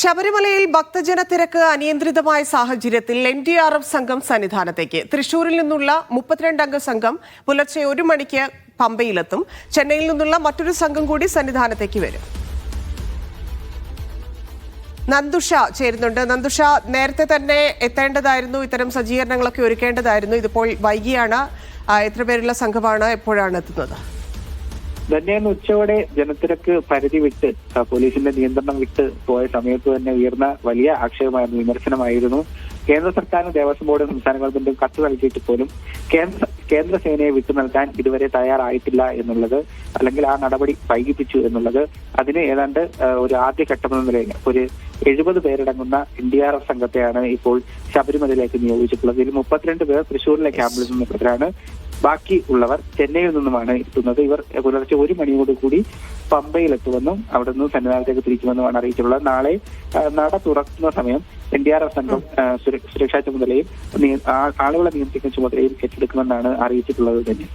ശബരിമലയിൽ ഭക്തജന തിരക്ക് അനിയന്ത്രിതമായ സാഹചര്യത്തിൽ എൻ ഡി ആർ എഫ് സംഘം സന്നിധാനത്തേക്ക്. തൃശൂരിൽ നിന്നുള്ള മുപ്പത്തിരണ്ടംഗ സംഘം പുലർച്ചെ ഒരു മണിക്ക് പമ്പയിലെത്തും. ചെന്നൈയിൽ നിന്നുള്ള മറ്റൊരു സംഘം കൂടി സന്നിധാനത്തേക്ക് വരും. നന്ദുഷ ചേരുന്നുണ്ട്. നന്ദുഷ നേരത്തെ തന്നെ എത്തേണ്ടതായിരുന്നു. ഇത്തരം സജ്ജീകരണങ്ങളൊക്കെ ഒരുക്കേണ്ടതായിരുന്നു. ഇതിപ്പോൾ വൈകിയാണ്. എത്ര പേരുള്ള സംഘമാണ് എപ്പോഴാണ് എത്തുന്നത്? ധന്യാന്ന് ഉച്ചയോടെ ജനത്തിരക്ക് പരിധി വിട്ട് പോലീസിന്റെ നിയന്ത്രണം വിട്ട് പോയ സമയത്ത് തന്നെ ഉയർന്ന വലിയ ആക്ഷേപമായിരുന്നു വിമർശനമായിരുന്നു. കേന്ദ്ര സർക്കാരിന് ദേവസ്വം ബോർഡ് സംസ്ഥാന ഗവൺമെന്റും കത്ത് നൽകിയിട്ട് പോലും കേന്ദ്ര കേന്ദ്ര സേനയെ വിട്ടു നൽകാൻ ഇതുവരെ തയ്യാറായിട്ടില്ല എന്നുള്ളത് അല്ലെങ്കിൽ ആ നടപടി വൈകിപ്പിച്ചു എന്നുള്ളത് അതിന് ഏതാണ്ട് ഒരു ആദ്യഘട്ടം എന്ന നിലയിൽ ഒരു എഴുപത് പേരടങ്ങുന്ന എൻ ഡി ആർ എഫ് സംഘത്തെയാണ് ഇപ്പോൾ ശബരിമലയിലേക്ക് നിയോഗിച്ചിട്ടുള്ളത്. ഇതിൽ മുപ്പത്തിരണ്ട് പേർ തൃശൂരിലെ ക്യാമ്പിൽ നിന്നുള്ളവരാണ്. ബാക്കി ഉള്ളവർ ചെന്നൈയിൽ നിന്നുമാണ് എത്തുന്നത്. ഇവർ പുലർച്ചെ ഒരു മണിയോട് കൂടി പമ്പയിലെത്തുമെന്നും അവിടെ നിന്ന് സന്നിധാനത്തേക്ക് തിരിക്കുമെന്നുമാണ് അറിയിച്ചിട്ടുള്ളത്. നാളെ നട തുറക്കുന്ന സമയം എൻ ഡി ആർ എഫ് സംഘം സുരക്ഷാ ചുമതലയും ആളുകളെ നിയന്ത്രിക്കുന്ന ചുമതലയും ഏറ്റെടുക്കുമെന്നാണ് അറിയിച്ചിട്ടുള്ളത് തന്നെ.